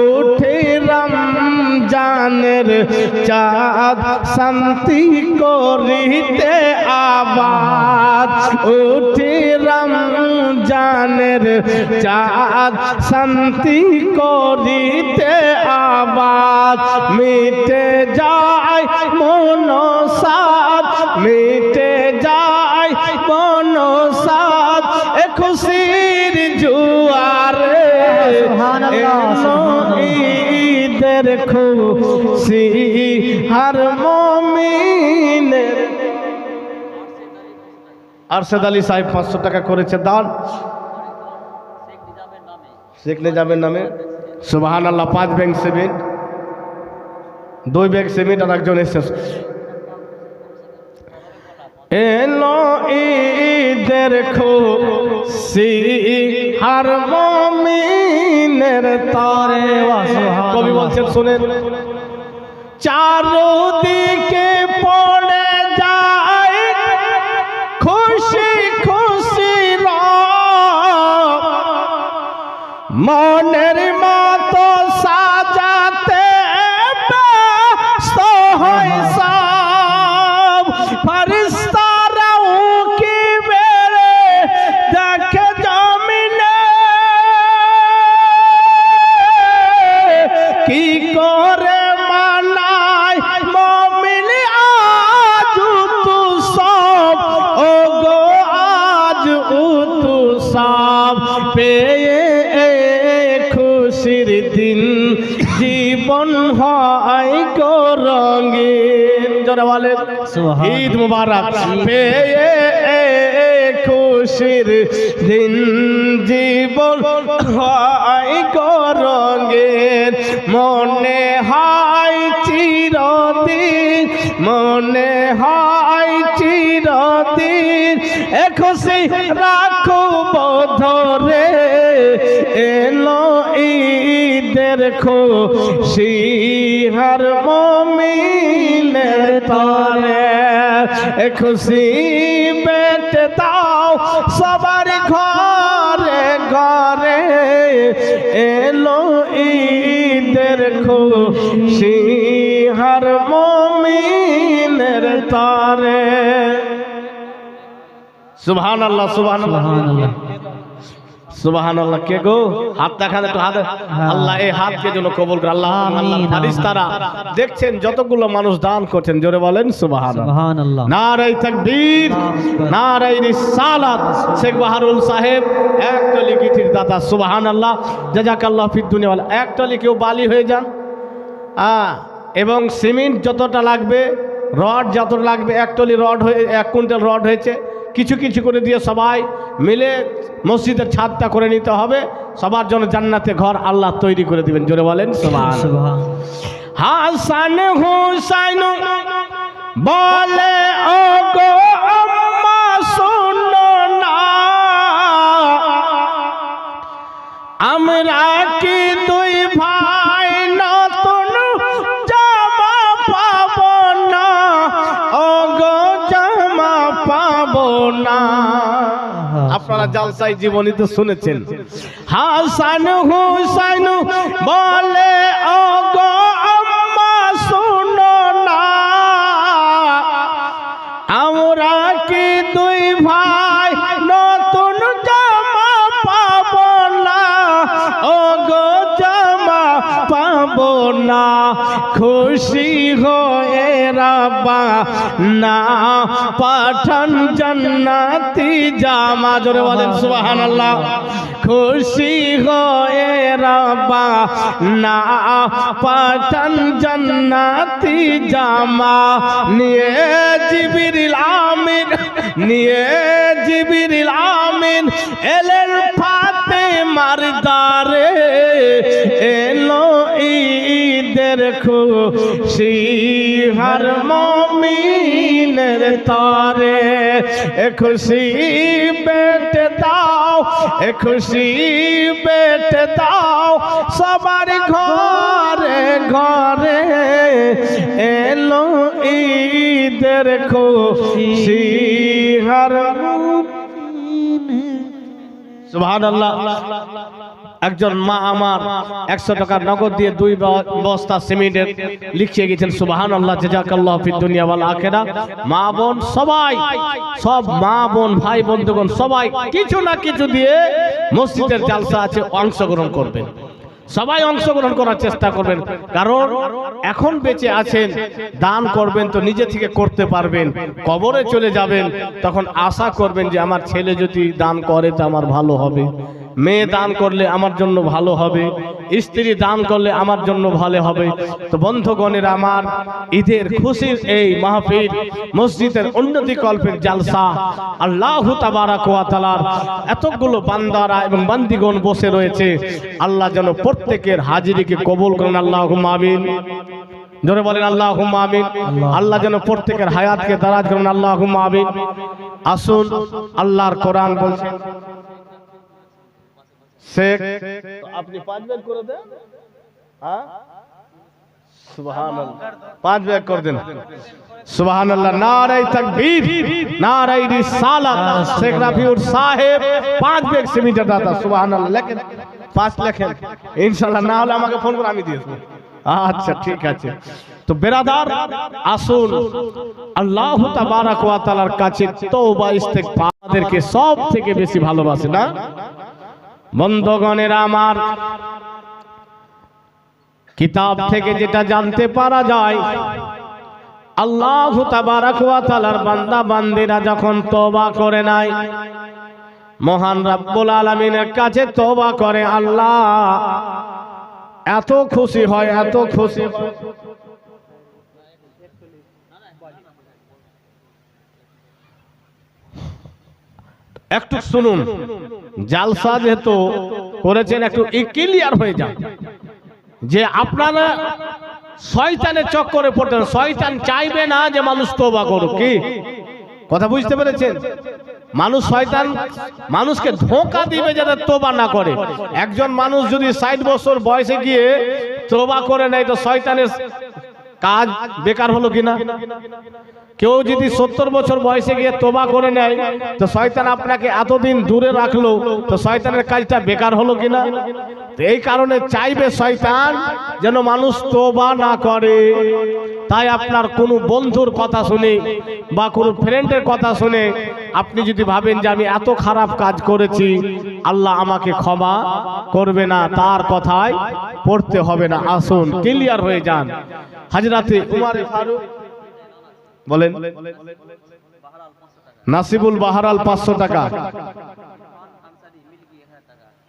উঠে রমজানের চাঁদ, শান্তি করিতে আবাদ। উঠে রমজানের চাঁদ, শান্তি করিতে আবাদ। মিটে যায় মনসাদ, মিটে যায় মনসাদ। এ খুশির জুয়ারে ঈদের খুশি হার মমিনের আরশেদ আলী সাহেব পাঁচশো টাকা করেছে দান। শেখ নিজামের নামে। সুবাহান আল্লাহ পাঁচ ব্যাংক সিমেন্ট দুই ব্যাগ সিমেন্ট আর একজন এসেছে এলো ঈদের খুশি হার মমিনের তারে। কবি বলছেন শুনেন। চারো পড়ে বলেন ঈদ মুবারক। পেয়ে খুশির দিন জীবন হয় গো মনে হয় চিরদিন মনে হয় চিরদিন। এ খুশি রাখব ধরে এলো ঈদের খুশি হার মমিনের তরে খুশি বেট দাও সবার ঘরে ঘরে এলো ঈদের খুশি। হার মমিনের তরে সুবহান আল্লাহ সুবহান আল্লাহ সুবাহান আল্লাহ কে গো? হাত দেখান একটু হাত আল্লাহ এই হাতকে যেন কবুল করে। আল্লাহ আল্লাহ ফারিস্তারা দেখছেন যতগুলো মানুষ দান করছেন জোরে বলেন সুবাহান সুবহানাল্লাহ। নারাই তাকবীর নারাই রিসালাত। শেখ বাহারুল সাহেব দাতা সুবাহান আল্লাহ জাজাকাল্লাহ বালি হয়ে যান। হ্যাঁ এবং সিমেন্ট যতটা লাগবে রড যতটা লাগবে এক টলি রড হয়ে এক কুইন্টাল রড হয়েছে। কিছু কিছু করে দিয়ে সবাই মিলে মসজিদের ছাদটা করে নিতে হবে। সবার জন্য জান্নাতে ঘর আল্লাহ তৈরি করে দিবেন। জোরে বলেন সবাই হাসান হুসাইন বলে ও আপনারা জালসাই জীবনী তো শুনেছেন। হাসান হুসাইন বলে ও রব্বা না, পাঠান জান্নাতি জামা। জোরে বলেন, সুবহানাল্লাহ। খুশি হয়ে রব্বা, না, পাঠান জান্নাতি জামা। নিয়ে জিবিরিল আমিন, নিয়ে জিবিরিল আমিন, এলেন এলো ঈদের খুশি হর মমিনের তারে। খুশি বেট দাও খুশি বেট দাও, সবার ঘরে ঘরে এলো ঈদের খুশি হর সুবহানাল্লাহ। একজন মা আমার একশো টাকার নগদ দিয়ে দুই বস্তা সিমেন্টের লিখিয়ে গেছেন সুবাহান আল্লাহ জেজাকাল্লাহ দুনিয়া ওয়াল আখেরা মা বোন সবাই, সব মা বোন, ভাই বন্ধুগণ সবাই কিছু না কিছু দিয়ে মসজিদের জালসা আছে, অংশগ্রহণ করবেন। সবাই অংশগ্রহণ করার চেষ্টা করবেন, কারণ এখন বেঁচে আছেন, দান করবেন তো নিজে থেকে করতে পারবেন, কবরে চলে যাবেন, তখন আশা করবেন যে আমার ছেলে যদি দান করে তো আমার ভালো হবে। মেয়ে দান করলে আমার জন্য ভালো হবে, স্ত্রী দান করলে আমার জন্য ভালো হবে। তো বন্ধুগণের আমার ঈদের খুশির এই মাহফিল, মসজিদের উন্নতি কল্পের জালসা, আল্লাহ তাবারাক এতগুলো বান্দারা এবং বান্দিগণ বসে রয়েছে। আল্লাহ যেন প্রত্যেকের হাজিরিকে কবুল করেন আল্লাহ আমিন। জোরে বলেন আল্লাহ আমিন। আল্লাহ যেন প্রত্যেকের হায়াতকে দারাজ করেন আল্লাহ আমিন। আসুন, আল্লাহর কোরআন বলছেন। শেখ আপনি পাঁচ ব্যাগ করে দেন। হ্যাঁ? পাঁচ ব্যাগ করে ইনশাআল্লাহ, না হলে আমাকে আচ্ছা ঠিক আছে। তো বেরাদার, আসুন। আল্লাহ কাছে সব থেকে বেশি ভালোবাসে না? বন্ধগণের আমার, কিতাব থেকে যেটা জানতে পারা যায়, আল্লাহ তাআলার বান্দা বান্দিরা যখন তবা করে নাই, মহান রাব্বুল আলামিনের কাছে তবা করে, আল্লাহ, এত খুশি হয়, এত খুশি একটু শুনুন। জালসা যেহেতু করেছেন, একটু ক্লিয়ার হয়ে যান। যে আপনারা শয়তানের চক্করে পড়তেন, শয়তান চাইবে না যে মানুষ তোবা করুক। কি? কথা বুঝতে পেরেছেন? মানুষ শয়তান মানুষকে ধোঁকা দিবে যাতে তোবা না করে। একজন মানুষ যদি ষাট বছর বয়সে গিয়ে তোবা করে নেয়, তো শয়তানের কাজ বেকার হলো কিনা? কেউ যদি সত্তর বছর বয়সে গিয়ে তোবা করে নেয়, তো শয়তান আপনাকে এতদিন দূরে রাখল, তো শয়তানের কাজটা বেকার হলো কিনা? এই কারণে চাইবে শয়তান যেন মানুষ তোবা না করে। তাই আপনার কোনো বন্ধুর কথা শুনে বা কোনো ফ্রেন্ডের কথা শুনে আপনি যদি ভাবেন যে আমি এত খারাপ কাজ করেছি, আল্লাহ আমাকে ক্ষমা করবে না, তার কথায় পড়তে হবে না। আসুন ক্লিয়ার হয়ে যান। হাজরাতে বলেন। নাসিবুল বাহারাল পাঁচশো টাকা।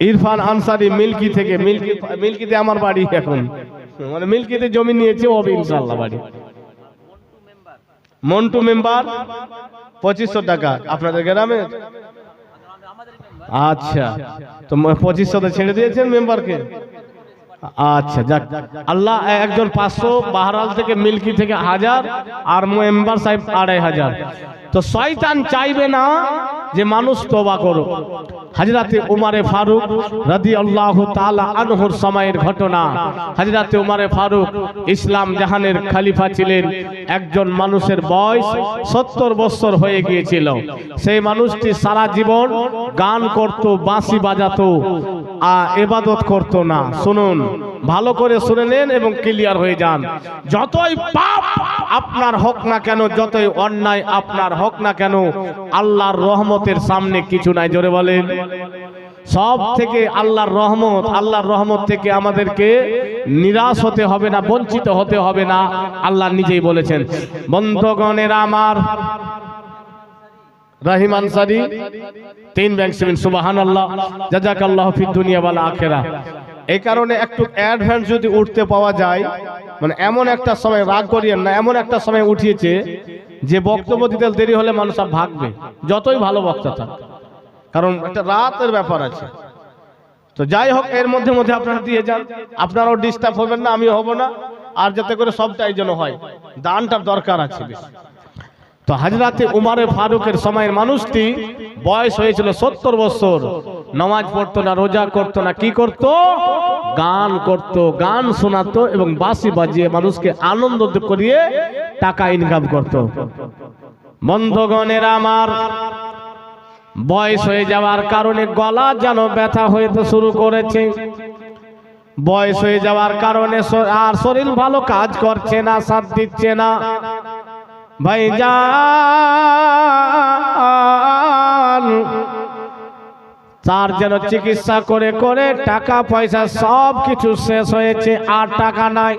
ইরফান আনসারি মিল্কি থেকে মিল্কি মিল্কিতে আমার বাড়ি এখন। মানে মিল্কিতে জমি নিয়েছে হবে ইনশাল্লাহ বাড়ি। মন্টু মেম্বার পঁচিশশো টাকা। আপনাদের গ্রামে? আচ্ছা। তো পঁচিশশোতে ছেড়ে দিয়েছেন মেম্বারকে? আচ্ছা যাক। আল্লাহ একজন পাঁচশো বাহারাল থেকে মিল্কি থেকে হাজার আর মেম্বার সাহেব আড়াই হাজার। তো শয়তান চাইবে না যে মানুষ তোবা করুক হাজরাতে উমারে ফারুক রাদি আল্লাহ তালা আনহুর সময়ের ঘটনা। হাজরাতে উমারে ফারুক ইসলাম জাহানের খালিফা ছিলেন। একজন মানুষের বয়স সত্তর বছর হয়ে গিয়েছিল। সেই মানুষটি সারা জীবন গান করত, বাঁশি বাজাতো এবাদত করতো না। শুনুন, ভালো করে শুনে নেন এবং ক্লিয়ার হয়ে যান। যতই পাপ আপনার হোক না কেন, যতই অন্যায় আপনার হোক না কেন, আল্লাহর রহমতের সামনে কিছু নাই, জোরে বলেন। সব থেকে আল্লাহর রহমত আল্লাহর রহমত থেকে আমাদেরকে নিরাশ হতে হবে না, বঞ্চিত হতে হবে না, আল্লাহ নিজেই বলেছেন। বন্ধগণের আমার, রাহিম আনসারি, তিন ব্যাংক সেভেন সুবাহান আল্লাহ আল্লাহ দুনিয়া আখেরা এই কারণে একটু অ্যাডভান্স যদি উঠতে পাওয়া যায় মানে এমন একটা সময় রাগ করিয়েন না, এমন একটা সময় উঠিয়েছে যে বক্তব্য দিতে দেরি হলে মানুষ আর ভাগবে, যতই ভালো বক্তা থাক। কারণ একটা রাতের ব্যাপার আছে। তো যাই হোক, এর মধ্যে মধ্যে আপনারা দিয়ে যান। আপনারাও ডিস্টার্ব হবেন না আমি হব না। আর যাতে করে সবটাই যেন হয়। দানটার দরকার আছে বেশি। তো হাজরাতে উমারে ফারুকের সময়ের মানুষটি বয়স হয়েছিল সত্তর বছর। নামাজ পড়তো না, রোজা করতো না, কি করত? গান করত, গান শোনাতো এবং বাসি বাজিয়ে মানুষকে আনন্দ করিয়ে টাকা ইনকাম করত। বন্ধগণের আমার, বয়স হয়ে যাওয়ার কারণে গলা যেন ব্যথা হইতে শুরু করেছে। বয়স হয়ে যাওয়ার কারণে আর শরীর ভালো কাজ করছে না, সাথ দিচ্ছে না। ভাই তার যেন চিকিৎসা করে করে টাকা পয়সা সব কিছু শেষ হয়েছে, আর টাকা নাই।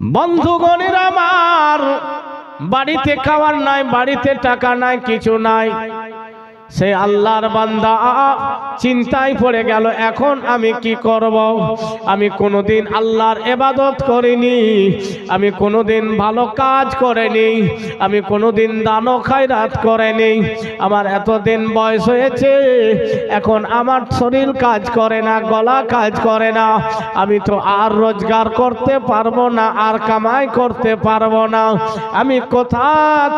বন্ধুগণের আমার, বাড়িতে খাওয়ার নাই, বাড়িতে টাকা নাই, কিছু নাই। সে আল্লাহর বান্দা চিন্তায় পড়ে গেল, এখন আমি কি করব? আমি কোনোদিন আল্লাহর এবাদত করিনি, আমি কোনোদিন ভালো কাজ করিনি, আমি কোনোদিন দানো খায়রাত করিনি। আমার এতদিন বয়স হয়েছে, এখন আমার শরীর কাজ করে না, গলা কাজ করে না, আমি তো আর রোজগার করতে পারব না, আর কামাই করতে পারব না। আমি কোথা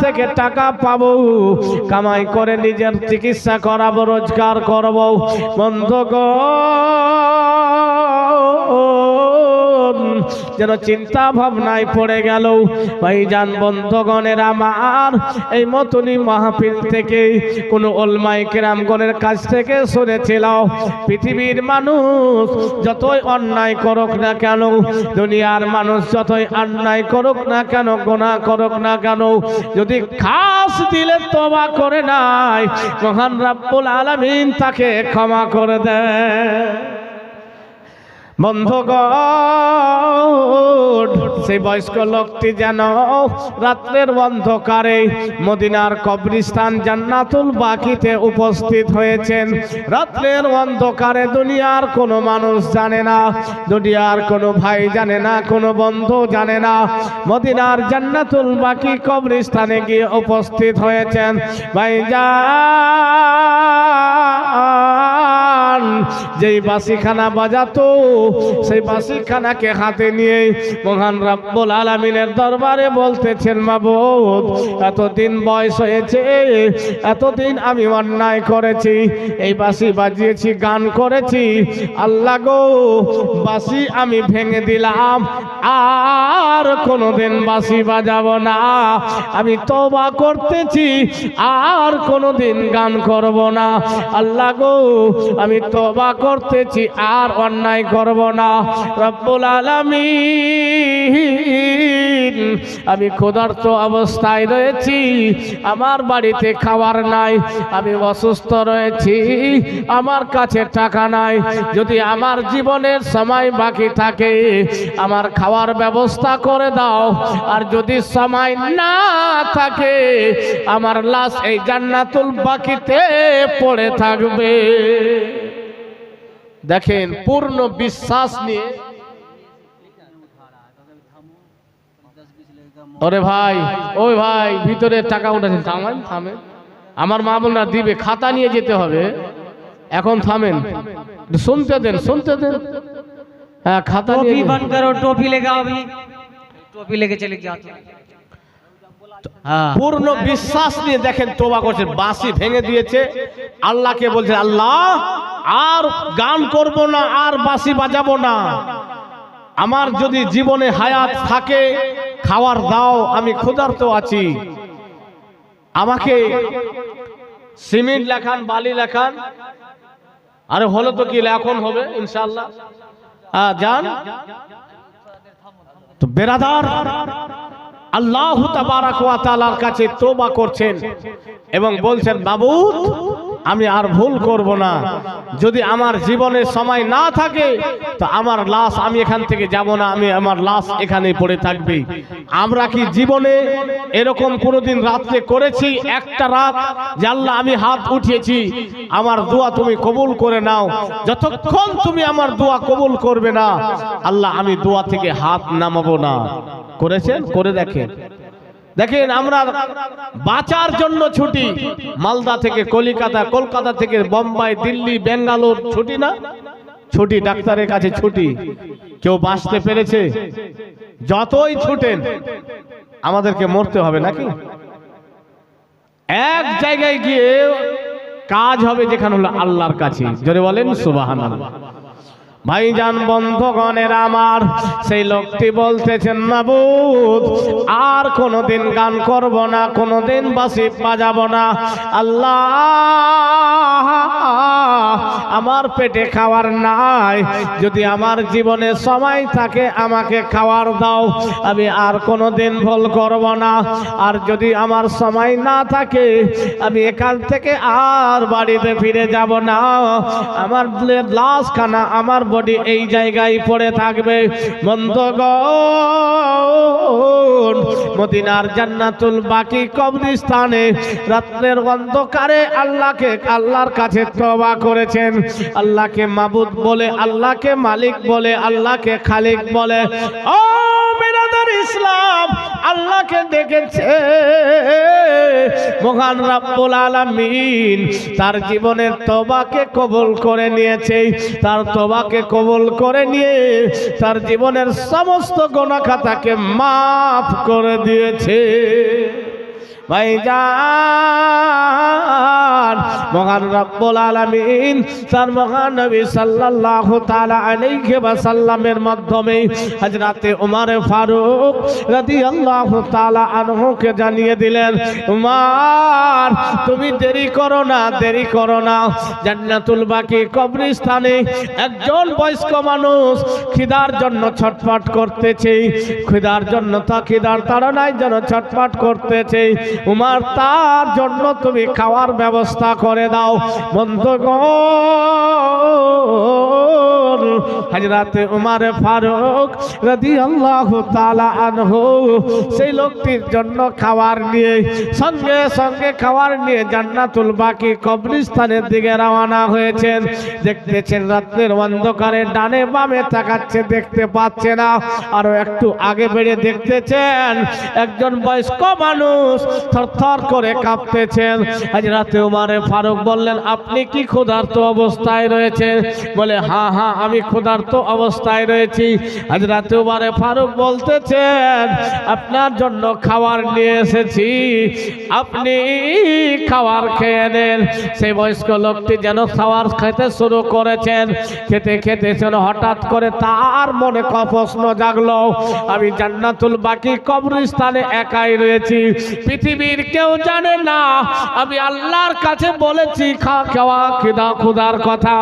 থেকে টাকা পাবো? কামাই করে নিজের চিকিৎসা করাবো রোজগার করব। বন্ধ যেন চিন্তা ভাবনায় পড়ে গেল। ভাইজান, বন্ধগণের আমার, এই মতনই মাহফিল থেকে কোন ওলমাই কেরামগণের কাছ থেকে শুনেছিল পৃথিবীর মানুষ যতই অন্যায় করুক না কেন, দুনিয়ার মানুষ যতই অন্যায় করুক না কেন, গোনা করুক না কেন, যদি খাস দিলে তবা করে নাই, মহান রাব্বুল আলামিন তাকে ক্ষমা করে দেয় বন্ধগণ, সেই বয়স্ক লোকটি যেন রাত্রের অন্ধকারে মদিনার কবরিস্তান জান্নাতুল বাকিতে উপস্থিত হয়েছেন। রাত্রের অন্ধকারে দুনিয়ার কোনো মানুষ জানে না, দুনিয়ার কোনো ভাই জানে না, কোনো বন্ধু জানে না। মদিনার জান্নাতুল বাকি কবরিস্তানে গিয়ে উপস্থিত হয়েছেন। ভাই যা যেই বাসিখানা বাজাতো, সেই বাসিখানাকে হাতে নিয়ে মহান রাব্বুল আলামিনের দরবারে বলতেছেন, মাবুদ, এতদিন বয়স হয়েছে, এতদিন আমি অন্যায় করেছি, এই বাসি বাজিয়েছি, গান করেছি, আল্লাহ গো বাসি আমি ভেঙে দিলাম, আর কোনোদিন বাসি বাজাবো না, আমি তবা করতেছি, আর কোনোদিন গান করব না, আল্লাহ গো, আমি তবা করতেছি আর অন্যায় করব না। রব্বুল আলামিন, আমি ক্ষুধার্ত অবস্থায় রয়েছি, আমার বাড়িতে খাবার নাই, আমি অসুস্থ রয়েছি, আমার কাছে টাকা নাই, যদি আমার জীবনের সময় বাকি থাকে, আমার খাওয়ার ব্যবস্থা করে দাও, আর যদি সময় না থাকে, আমার লাশ এই জান্নাতুল বাকিতে পড়ে থাকবে। দেখেন পূর্ণ বিশ্বাস নিয়ে ওরে ভাই ওই ভাই ভিতরে টাকা উঠেছে থামেন থামেন। আমার মা বোনরা দিবে খাতা নিয়ে যেতে হবে। এখন থামেন। শুনতে দেন শুনতে দেন। হ্যাঁ খাতা টোপি লেগে চলে গিয়ে পূর্ণ বিশ্বাস নিয়ে দেখেন তোবা করছেন, বাঁশি ভেঙে দিয়েছে। আল্লাহকে বলছে আল্লাহ, আর গান করব না, আর বাঁশি বাজাবো না। আমার যদি জীবনে হায়াত থাকে, খাওয়ার দাও, আমি ক্ষুধার্ত আছি। আমাকে সিমেন্ট লেখান, বালি লেখান। আরে, হলো তো কি, এখন হবে ইনশাল্লাহ হ্যাঁ যান। তো বেরাদার আল্লাহ তাআলার কাছে তোবা করছেন এবং বলছেন বাবু আমি আর ভুল করব না। যদি আমার জীবনের সময় না থাকে, তো আমার লাশ আমি এখান থেকে যাব না, আমি আমার লাশ এখানে পড়ে থাকবে। আমরা কি জীবনে এরকম কোনোদিন রাত্রে করেছি? একটা রাত আল্লাহ আমি হাত উঠিয়েছি, আমার দোয়া তুমি কবুল করে নাও। যতক্ষণ তুমি আমার দোয়া কবুল করবে না, আল্লাহ আমি দোয়া থেকে হাত নামাবো না। করেছেন? করে দেখেন। দেখেন, আমরা বাঁচার জন্য ছুটি। মালদা থেকে কলিকাতা, কলকাতা থেকে বোম্বাই, দিল্লি বেঙ্গালোর ছুটি না? ছুটি, ডাক্তারের কাছে ছুটি। কেউ বাঁচতে পেরেছে? যতই ছুটেন, আমাদেরকে মরতে হবে নাকি? এক জায়গায় গিয়ে কাজ হবে যেখানে হলো আল্লাহর কাছে। জোরে বলেন সুবাহান ভাইজান বন্ধগণের আমার, সেই লোকটি বলতেছেন মাবুদ আর কোনোদিন গান করব না, কোনোদিন বাসি বাজাবো না। আল্লাহ, আমার পেটে খাওয়ার নাই। যদি আমার জীবনে সময় থাকে, আমাকে খাওয়ার দাও। আমি আর কোনোদিন ভুল করব না। আর যদি আমার সময় না থাকে, আমি এখান থেকে আর বাড়িতে ফিরে যাব না। আমার লাশ খানা আমার বডি এই জায়গায় পড়ে থাকবে। বন্ধগণ, মদিনার জান্নাতুল বাকি কবরস্থানে রাত্রের অন্ধকারে আল্লাহকে, আল্লাহর কাছে তওবা করেছেন। আল্লাহকে মাবুদ বলে, আল্লাহকে মালিক বলে, আল্লাহকে খালিক বলে। ও বিরাদার ইসলাম, আল্লাহকে ডেকেছে মহান রাব্বুল আলামিন তার জীবনের তবাকে কবুল করে নিয়েছে। তার তবাকে কবুল করে নিয়ে তার জীবনের সমস্ত গোনা খাতাকে মাফ করে দিয়েছে। ভাইজান, মহান রব্বুল আলামিন, তার মহান নবী সাল্লাল্লাহু তাআলা আলাইহি ওয়াসাল্লামের মাধ্যমে হযরতে ওমর ফারুক রাদিয়াল্লাহু তাআলা আনহুকে জানিয়ে দিলেন, উমর, তুমি দেরি করো না, দেরি করো না। জান্নাতুল বাকি কবরস্থানে একজন বয়স্ক মানুষ খিদার জন্য ছটফট করতেছে। খিদার জন্য তা খিদার তাড়নায় যেন ছটফট করতেছে। উমার তার জন্য তুমি খাওয়ার ব্যবস্থা করে দাও। বন্ধুগণ হাজরাতে উমার ফারুক রাদি আল্লাহ আনহু, সেই লোকটির জন্য খাবার নিয়ে, সঙ্গে সঙ্গে খাবার নিয়ে জান্নাতুল বাকি কবরস্থানের দিকে রওনা হয়েছেন। দেখতেছেন রাত্রের অন্ধকারে ডানে বামে তাকাচ্ছে, দেখতে পাচ্ছে না। আরও একটু আগে বেড়ে দেখতেছেন একজন বয়স্ক মানুষ থরথর করে কাঁপতেছেন। হাজরাতে রাতে উমারে ফারুক বললেন, আপনি কি ক্ষুধার্ত অবস্থায় রয়েছেন? বলে হ্যাঁ হ্যাঁ আমি ক্ষুধার্ত অবস্থায় রয়েছি। আজ রাতে উমারে ফারুক বলতেছেন, আপনার জন্য খাবার নিয়ে এসেছি। আপনি খাবার খেয়ে নেন। সেই বয়স্ক লোকটি যেন খাবার খেতে শুরু করেছেন, খেতে খেতে যেন হঠাৎ করে তার মনে ক প্রশ্ন জাগলো। আমি জান্নাতুল বাকি কবরস্থানে একাই রয়েছি। পৃথিবীর কেউ জানে না, আমি আল্লাহর কাছে বলেছি, খা, খাওয়া, খিদা খুদার কথা।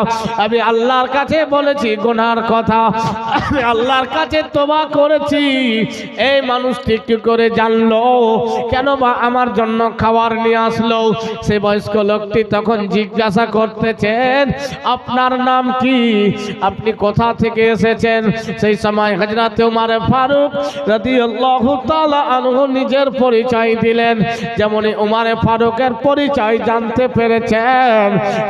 আমি আল্লাহর কাছে বলেছি গোনার কথা। আমি আল্লাহর কাছে তোবা করেছি। এই মানুষটি কি করে জানলো? কেন বা আমার জন্য খাবার নিয়ে আসলো? সে বয়স্ক লোকটি তখন জিজ্ঞাসা করতেছেন, আপনার নাম কি? আপনি কোথা থেকে এসেছেন? সেই সময় হজরত উমার ফারুক রাদিয়াল্লাহু তাআলা আনহু নিজের পরিচয় দিলেন। যেমন উমারে ফারুকের পরিচয় জানতে পেরেছেন,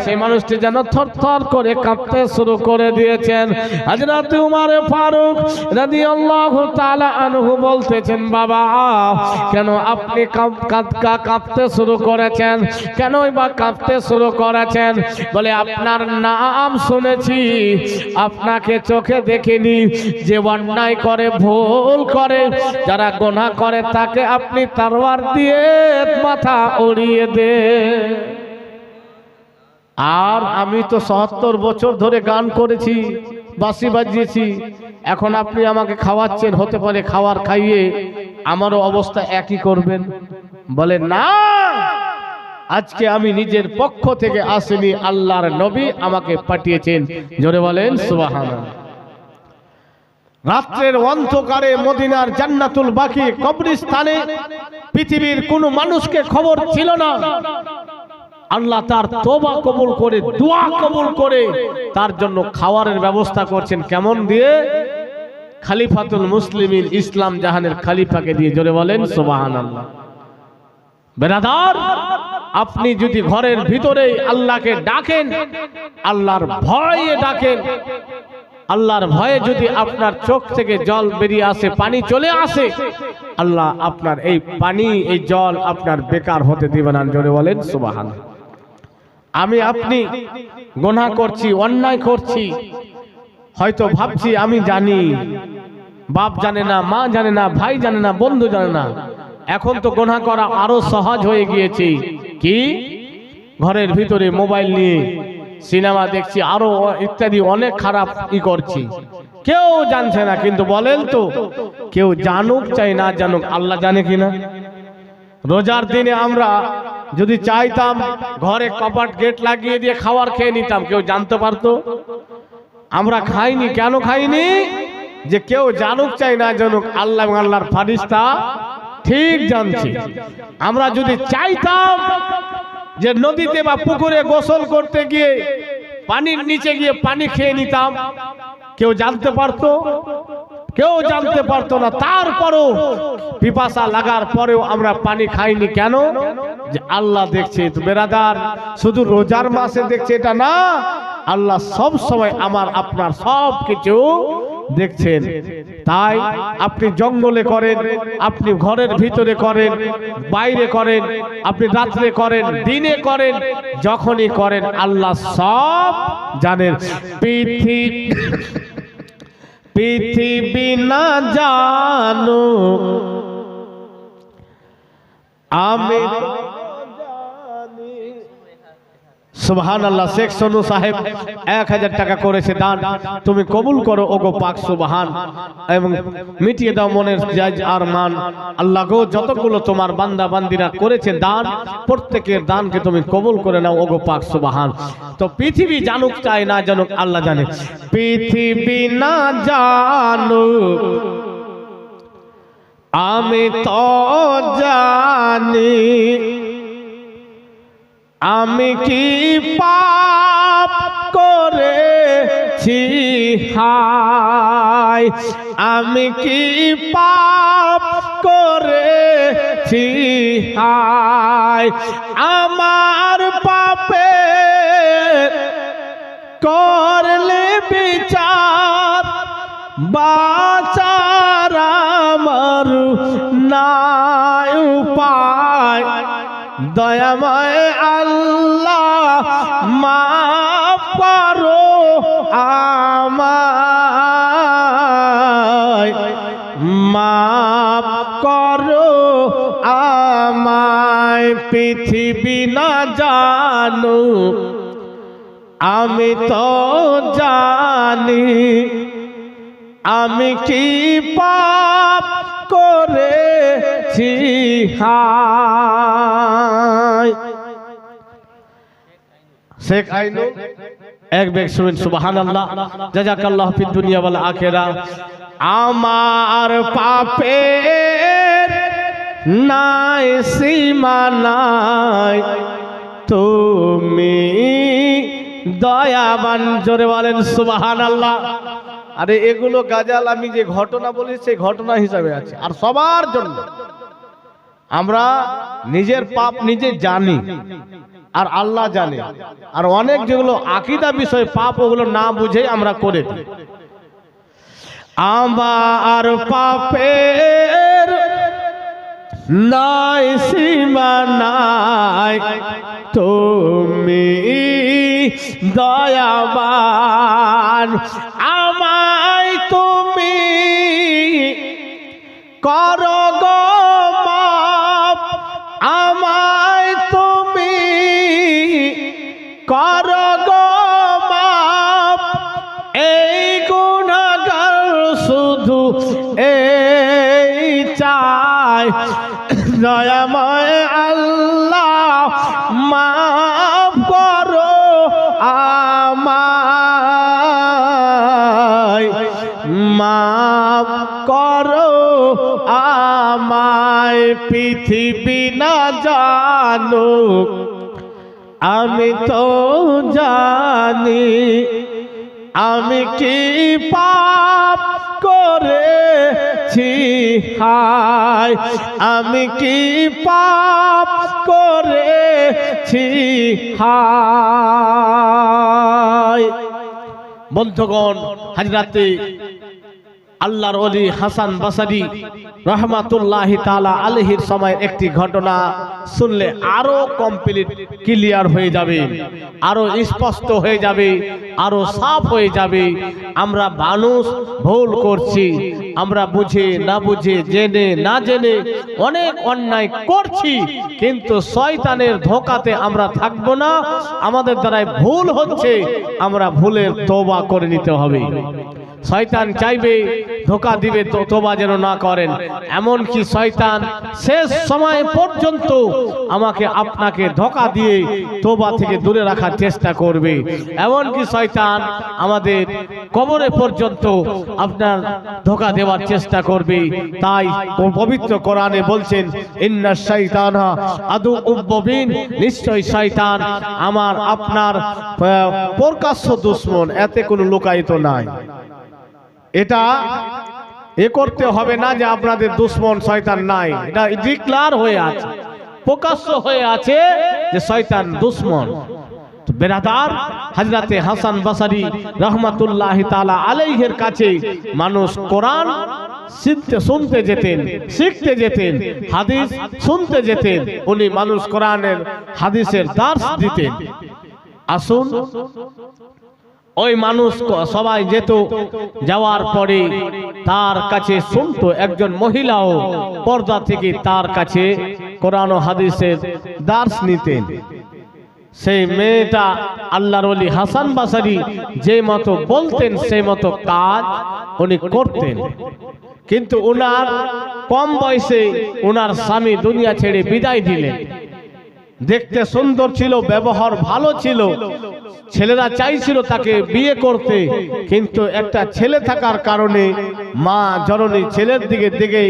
সেই মানুষটি যেন থরথর করে কাঁপতে শুরু করে দিয়েছেন। হজরত উমারে ফারুক রাদিয়াল্লাহু তাআলা আনহু বলতেছেন, বাবা, কেন আপনি কাঁপ- কাঁপতে শুরু করেছেন? কেনই বা কাঁপতে শুরু করেছেন? বলে, আপনার নাম শুনেছি, আপনাকে চোখে দেখিনি, যে অন্যায় করে, ভুল করে, যারা গোনা করে, তাকে আপনি তারওয়ার দিয়ে মাথা উড়িয়ে দে আর আমি তো সত্তর বছর ধরে গান করেছি। বাঁশি বাজিয়েছি। এখন আপনি আমাকে খাওয়াচ্ছেন, হতে পারে খাওয়ার খাইয়ে। আমারও অবস্থা একই করবেন। বলে না! আজকে আমি নিজের পক্ষ থেকে আসিনি, আল্লাহর নবী আমাকে পাঠিয়েছেন। জোরে বলেন সুবাহান রাত্রের অন্ধকারে মদিনার জান্নাতুল বাকি কবরস্থানে পৃথিবীর কোনো মানুষকে খবর ছিল না। আল্লাহ তার তোবা কবুল করে, দোয়া কবুল করে তার জন্য খাওয়ারের ব্যবস্থা করছেন। কেমন দিয়ে? খালিফাতুল মুসলিমিন ইসলাম জাহানের খালিফাকে দিয়ে জোরে বলেন সুবাহান আল্লাহ বেরাদার আপনি যদি ঘরের ভিতরে আল্লাহকে ডাকেন, আল্লাহর ভয়ে ডাকেন, আল্লাহর ভয়ে যদি আপনার চোখ থেকে জল বেরিয়ে আসে, পানি চলে আসে, আল্লাহ আপনার এই পানি, এই জল আপনার বেকার হতে দিবে না, জোরে বলেন সুবাহান আমি আপনি গোনা করছি, অন্যায় করছি। হয়তো ভাবছি আমি জানি। বাপ জানে না, মা জানে না, ভাই জানে না, বন্ধু জানে না। এখন তো গোনা করা আরও সহজ হয়ে গিয়েছে। কি? ঘরের ভিতরে মোবাইল নিয়ে সিনেমা দেখছি, আরও ইত্যাদি অনেক খারাপ ই করছি। কেউ জানছে না, কিন্তু বলেন তো, কেউ জানুক চাই না জানুক, আল্লাহ জানে কিনা। রোজার দিনে আমরা যদি চাইতাম ঘরে কপাট গেট লাগিয়ে দিয়ে খাবার খেয়ে নিতাম, কেউ জানতে পারতো? আমরা খাইনি, কেন খাইনি? যে কেউ জানুক চাই না জানুক, আল্লাহ আল্লাহর ফারিস্তা ঠিক জানছি। আমরা যদি চাইতাম যে নদীতে বা পুকুরে গোসল করতে গিয়ে পানির নিচে গিয়ে পানি খেয়ে নিতাম, কেউ জানতে পারতো? কেউ জানতে পারতো না। তারপরও পিপাসা লাগার পরেও আমরা পানি খাইনি কেন? যে আল্লাহ দেখছে বেরাদার, শুধু রোজার মাসে দেখছে এটা না, আল্লাহ সব সময় আমার, আপনার সব কিছু দেখছেন। তাই আপনি জঙ্গলে করেন, আপনি ঘরের ভিতরে করেন, বাইরে করেন, আপনি রাত্রে করেন, দিনে করেন, যখনই করেন, আল্লাহ সব জানেন। পৃথিবী পৃথিবী না জানো। আমি সুবহান আল্লাহ শেখ সোনু সাহেব এক হাজার টাকা করেছে দান। তুমি কবুল করো, ওগো পাক সুবহান। এবং মিটিয়ে দাও মনের জাজ আর মান। আল্লাহ গো, যতগুলো তোমার বান্দা বান্দিরা করেছে দান, প্রত্যেকের দানকে তুমি কবুল করে নাও, ওগো পাক সুবহান। তো পৃথিবী জানুক চাই না জানুক, আল্লাহ জানে। পৃথিবী না জানুক, আমি তো জানি আমি কি পাপ করেছি? হাই, আমি কি পাপ করেছি? হাই, আমার পাপে করলে বিচার, বাচার আমার নাই উপায়। দয়াময় আল্লাহ, মাফ করো আমায়। মাফ করো আমায়, পৃথিবী না জানো। আমি তো জানি, আমি কি পাপ করেছি? হায় শেখ আইনু, এক বেগ শুনেন সুবাহান আল্লাহ জাজাকাল্লাহ ফিদ দুনিয়া ওয়াল আখিরা। আমার পাপের নাই, সীমা নাই। তুমি দয়াবান, জোরে বলেন সুবাহান আল্লাহ আরে, এগুলো গাজাল, আমি যে ঘটনা বলি সেই ঘটনা হিসাবে আছে। আর সবার জন্য। আমরা নিজের পাপ নিজে জানি। আর আল্লাহ জানে। আর অনেক যেগুলো আকিদা বিষয়, পাপ, ওগুলো না বুঝে আমরা করে আমার পাপের নাই সীমা নাই। তুমি দয়াবান। আমায় তুমি কর। আমায় পৃথিবী না জানুক, আমি তো জানি আমি কি পাপ করেছি? হায়, আমি কি পাপ করেছি? হায়। বন্ধুগণ হাজরাতে আল্লাহর অলি হাসান বাসারি রহমাতুল্লাহ তালা আলহির সময় একটি ঘটনা শুনলে আরও কমপ্লিট ক্লিয়ার হয়ে যাবে, আরও স্পষ্ট হয়ে যাবে, আরও সাফ হয়ে যাবে। আমরা মানুষ, ভুল করছি, আমরা বুঝে, না বুঝে, জেনে, না জেনে অনেক অন্যায় করছি, কিন্তু শয়তানের ধোকাতে আমরা থাকব না, আমাদের দ্বারাই ভুল হচ্ছে, আমরা ভুলের তোবা করে নিতে হবে। শয়তান চাইবে, ধোকা দিবে তোবা যেন না করেন। এমন কি শয়তান শেষ সময় পর্যন্ত আমাকে আপনাকে ধোকা দিয়ে তোবা থেকে দূরে রাখার চেষ্টা করবে। এমন কি শয়তান আমাদের কবরে পর্যন্ত আপনার ধোকা দেওয়ার চেষ্টা করবে। তাই পবিত্র কোরআনে বলছেন, ইন্না শৈতানা আদু উব্ববিন নিশ্চয় শয়তান আমার আপনার প্রকাশ্য দুশ্মন, এতে কোনো লুকায়িত নাই। এটা এ করতে হবে না যে আপনাদের দুশ্মন শয়তান নাই। এটা ডিক্লার হয়ে আছে, প্রকাশ্য হয়ে আছে যে শয়তান দুশ্মন। বেরাদার হাজরাতে হাসান বাসারি রহমাতুল্লাহ তালা আলাইহের কাছে মানুষ কোরআন শিখতে, শুনতে যেতেন, শিখতে যেতেন, হাদিস শুনতে যেতেন, উনি মানুষ কোরআনের হাদিসের দার্স দিতেন। আসুন ওই মানুষ সবাই যেত, যাওয়ার পরে তার কাছে শুনত একজন মহিলাও পর্দা থেকে তার কাছে কোরআন হাদিসের দার্স নিতেন। সেই মেয়েটা আল্লাহর ওলি হাসান বাসারি যে মতো বলতেন, সেই মতো কাজ উনি করতেন। কিন্তু উনার কম বয়সে উনার স্বামী দুনিয়া ছেড়ে বিদায় দিলেন। দেখতে সুন্দর ছিল, ব্যবহার ভালো ছিল ছেলেরা চাইছিল তাকে বিয়ে করতে কিন্তু একটা ছেলে থাকার কারণে মা জননী ছেলের দিকে দিকে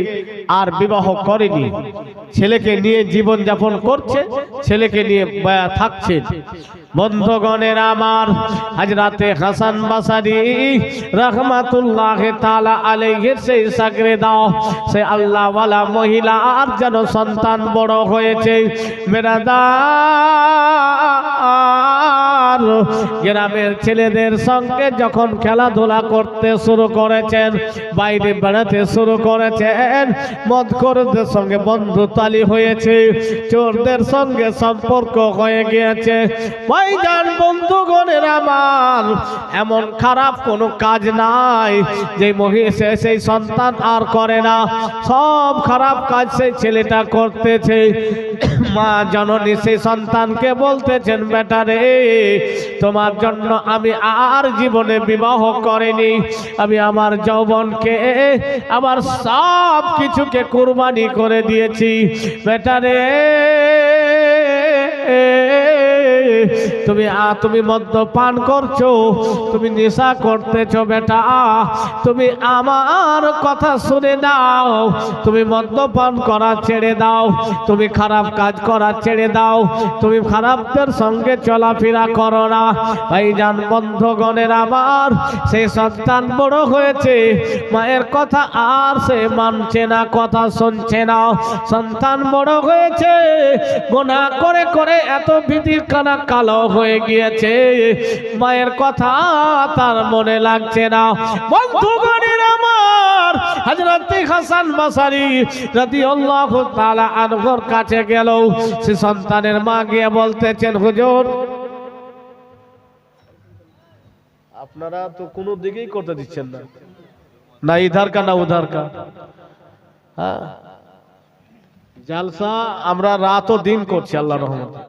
আর বিবাহ করেনি। ছেলেকে নিয়ে জীবন যাপন করছে ছেলেকে নিয়ে থাকছে। বন্ধগণের আমার হাজরাতে হাসান বাসারি রহমাতুল্লাহ তালা আলাইহির সেই সাগরে দাও। সে আল্লাহওয়ালা মহিলা আর যেন সন্তান বড় হয়েছে। মেরাদার গ্রামের ছেলেদের সঙ্গে যখন খেলাধুলা করতে শুরু করেছেন, বাইরে বেড়াতে শুরু করেছেন, মদখোরদের সঙ্গে বন্ধুতালি হয়েছে, চোরদের সঙ্গে সম্পর্ক হয়ে গিয়েছে। ভাইজান, বন্ধুগণের আমার, এমন খারাপ কোনো কাজ নাই যে মহিলা সেই সন্তান আর করে না। সব খারাপ কাজ সেই ছেলেটা করতেছে। মা জননী সেই সন্তানকে বলতেছেন, বেটা রে তোমার জন্য আমি আর জীবনে বিবাহ করিনি। আমি আমার যৌবনকে, আমার সব কিছুকে কুরবানি করে দিয়েছি। বেটা রে। তুমি, আ, তুমি মদ্যপান করছ, তুমি নেশা করতেছো বেটা তুমি আমার কথা শুনে দাও তুমি মদ্যপান করা ছেড়ে দাও, তুমি খারাপ কাজ করা ছেড়ে দাও, তুমি খারাপদের সঙ্গে চলাফেরা করো না। ভাইজান, বন্ধগণের আমার সেই সন্তান বড় হয়েছে, মায়ের কথা আর সে মানছে না, কথা শুনছে না। সন্তান বড় হয়েছে গোনা করে করে এত ভীতির কানা কালো হয়ে গিয়েছে। মায়ের কথা তার মনে লাগছে না। বন্ধুগণের আমার হযরত হাসান বাসারি রাদিয়াল্লাহু তাআলা আনহুর কাছে গেল। সে সন্তানের মা গিয়ে বলতেছেন, হুজুর, আপনারা তো কোনো দিকেই করতে দিচ্ছেন না। না ইধার কা না উধার কা হ্যাঁ জালসা আমরা রাত ও দিন করছি আল্লাহ রহমত।